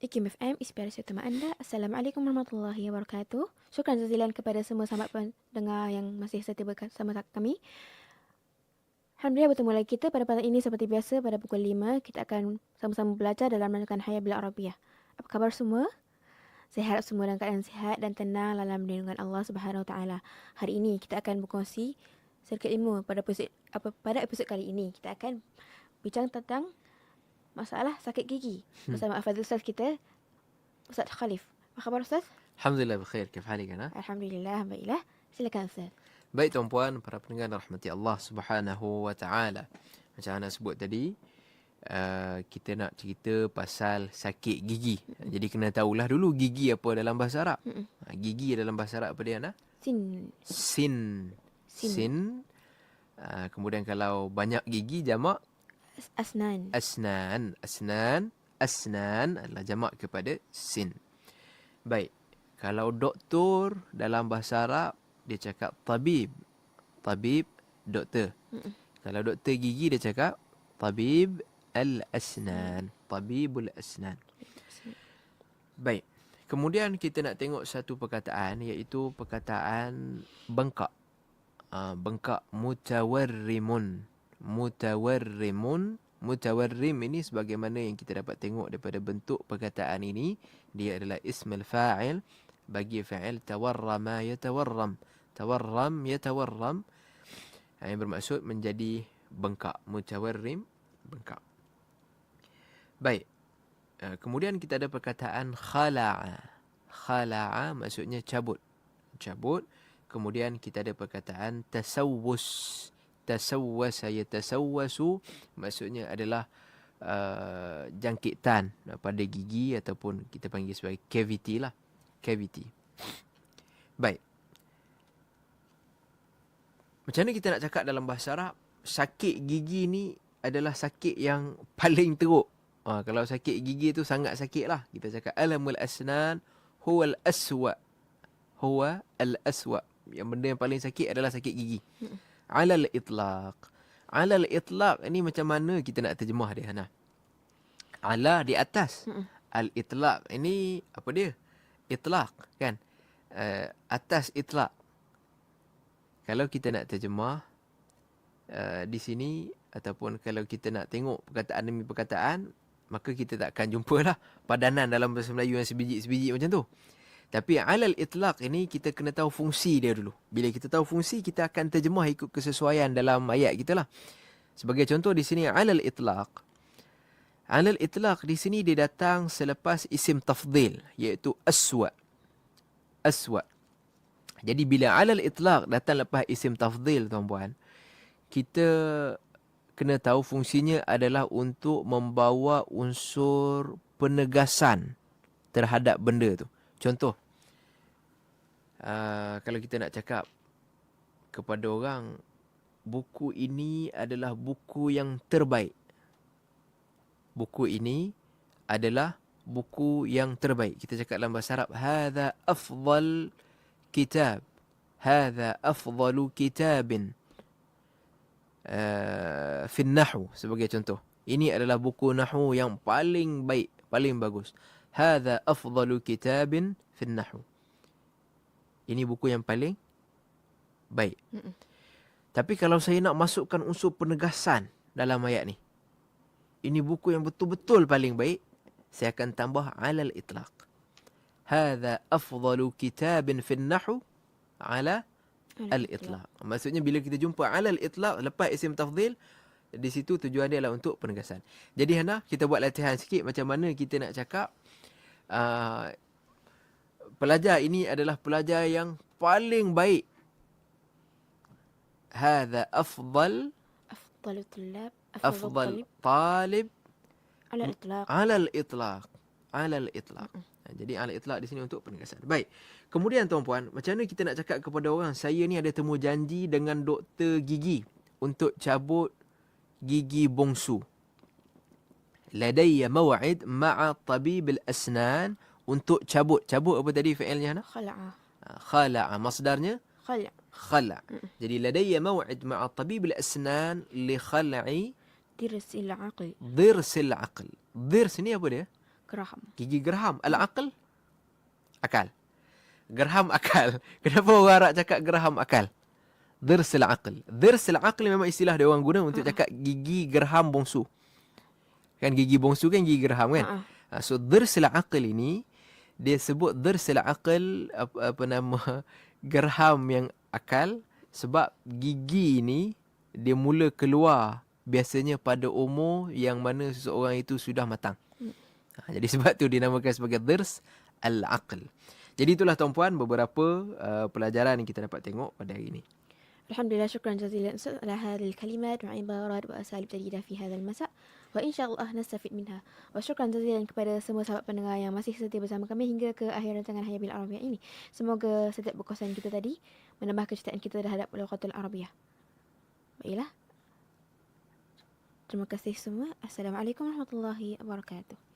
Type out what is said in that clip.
IKIM FM, inspirasi utama anda. Assalamualaikum warahmatullahi wabarakatuh. Syukran jazilan kepada semua sahabat pendengar yang masih setia bersama kami. Alhamdulillah bertemu lagi kita pada pada ini seperti biasa pada pukul 5 kita akan sama-sama belajar dalam rancangan Hayat Bila Arabiah. Apa khabar semua? Saya harap semua dalam keadaan sihat dan tenang dalam lindungan Allah Subhanahu Taala. Hari ini kita akan berkongsi sedikit ilmu pada episod apa pada episod kali ini kita akan bincang tentang masalah sakit gigi hmm. bersama Afadil Ustaz kita Ustaz Khalif. Apa khabar Ustaz? Alhamdulillah bkhair. Kif halik ana? Alhamdulillah baiklah. Silakan Ustaz. Baik tuan-puan, para pendengar rahmati Allah Subhanahu wa taala. Macam ana sebut tadi, uh, kita nak cerita pasal sakit gigi. Jadi kena tahulah dulu gigi apa dalam bahasa Arab. Mm-mm. Gigi dalam bahasa Arab apa dia ana? Sin. Sin. Sin. Sin. Uh, kemudian kalau banyak gigi jamak asnan. Asnan, asnan, asnan adalah jamak kepada sin. Baik. Kalau doktor dalam bahasa Arab dia cakap tabib. Tabib doktor. Mm-mm. Kalau doktor gigi dia cakap tabib al-asnan. Tabibul asnan. Baik. Kemudian kita nak tengok satu perkataan iaitu perkataan bengkak. Uh, bengkak mutawarrimun mutawarrimun. Mutawarrim ini sebagaimana yang kita dapat tengok daripada bentuk perkataan ini. Dia adalah ismul fa'il. Bagi fa'il tawarrama yatawarram. Tawarram yatawarram. Yang bermaksud menjadi bengkak. Mutawarrim bengkak. Baik. Kemudian kita ada perkataan khala'a. Khala'a maksudnya cabut. Cabut. Kemudian kita ada perkataan tasawwus tasawwasa yatasawwasu maksudnya adalah uh, jangkitan pada gigi ataupun kita panggil sebagai cavity lah. Cavity. Baik. Macam mana kita nak cakap dalam bahasa Arab sakit gigi ni adalah sakit yang paling teruk. Ha, kalau sakit gigi tu sangat sakit lah. Kita cakap alamul asnan huwa al aswa. Huwa al aswa yang benda yang paling sakit adalah sakit gigi. Hmm alal itlaq. Alal itlaq ini macam mana kita nak terjemah dia Hana? Ala di atas. Al itlaq ini apa dia? Itlaq kan? Uh, atas itlaq. Kalau kita nak terjemah uh, di sini ataupun kalau kita nak tengok perkataan demi perkataan maka kita tak akan jumpalah padanan dalam bahasa Melayu yang sebiji-sebiji macam tu. Tapi alal itlaq ini kita kena tahu fungsi dia dulu. Bila kita tahu fungsi, kita akan terjemah ikut kesesuaian dalam ayat kita lah. Sebagai contoh di sini alal itlaq. Alal itlaq di sini dia datang selepas isim tafdil iaitu aswa. Aswa. Jadi bila alal itlaq datang lepas isim tafdil tuan-puan, kita kena tahu fungsinya adalah untuk membawa unsur penegasan terhadap benda tu. Contoh, uh, kalau kita nak cakap kepada orang, buku ini adalah buku yang terbaik. Buku ini adalah buku yang terbaik. Kita cakap dalam bahasa Arab, Hada afdal kitab. Hada afdalu kitabin. Uh, fin nahu sebagai contoh. Ini adalah buku nahu yang paling baik, paling bagus. Hada afdalu kitabin fin nahu. Ini buku yang paling baik. Mm-mm. Tapi kalau saya nak masukkan unsur penegasan dalam ayat ni. Ini buku yang betul-betul paling baik. Saya akan tambah alal itlaq. Hada afdalu kitabin fin nahu ala al-itlaq. Maksudnya bila kita jumpa alal itlaq lepas isim tafdil di situ tujuan dia adalah untuk penegasan. Jadi Hana, kita buat latihan sikit macam mana kita nak cakap uh, pelajar ini adalah pelajar yang paling baik. Hada afdal afdal tulab afdal talib ala al-itlaq. Ala al-itlaq. Ala al-itlaq. Jadi ala itlaq di sini untuk penegasan. Baik. Kemudian tuan-puan, macam mana kita nak cakap kepada orang, saya ni ada temu janji dengan doktor gigi untuk cabut gigi bongsu. لدي موعد مع طبيب الأسنان. وانتو تشابو تشابو أبو تدري فعلني هنا؟ خلع. آه، خلع. مصدرني؟ خلع. خلع. جدي لدي موعد مع طبيب الأسنان لخلع ضرس العقل. ضرس العقل. ضرس ني أبو ليه؟ جرهام جيجي جرهام العقل؟ أكل. جرهام أكل. كيف هو غارة جاك جرهام أكل. ضرس العقل. ضرس العقل مما ما يصير له دوام جونا وانتو جاك جيجي جرهام بونسو Kan gigi bongsu kan gigi gerham kan? Ha, so dirsil aql ini dia sebut dirsil aql apa, apa nama gerham yang akal sebab gigi ini dia mula keluar biasanya pada umur yang mana seseorang itu sudah matang. Ha, jadi sebab tu dinamakan sebagai dirs al-aql. Jadi itulah tuan-puan beberapa uh, pelajaran yang kita dapat tengok pada hari ini. الحمد لله شكرا جزيلا أستاذ على هذه الكلمات وعبارات وأساليب جديدة في هذا المساء وإن شاء الله نستفيد منها وشكرا جزيلا kepada semua sahabat pendengar yang masih setia bersama kami hingga ke akhir rancangan Hayya Bil Arabiyah ini. Semoga setiap perkongsian kita tadi menambah kecintaan kita terhadap Lughatul Arabiyah. Baiklah. Terima kasih semua. Assalamualaikum warahmatullahi wabarakatuh.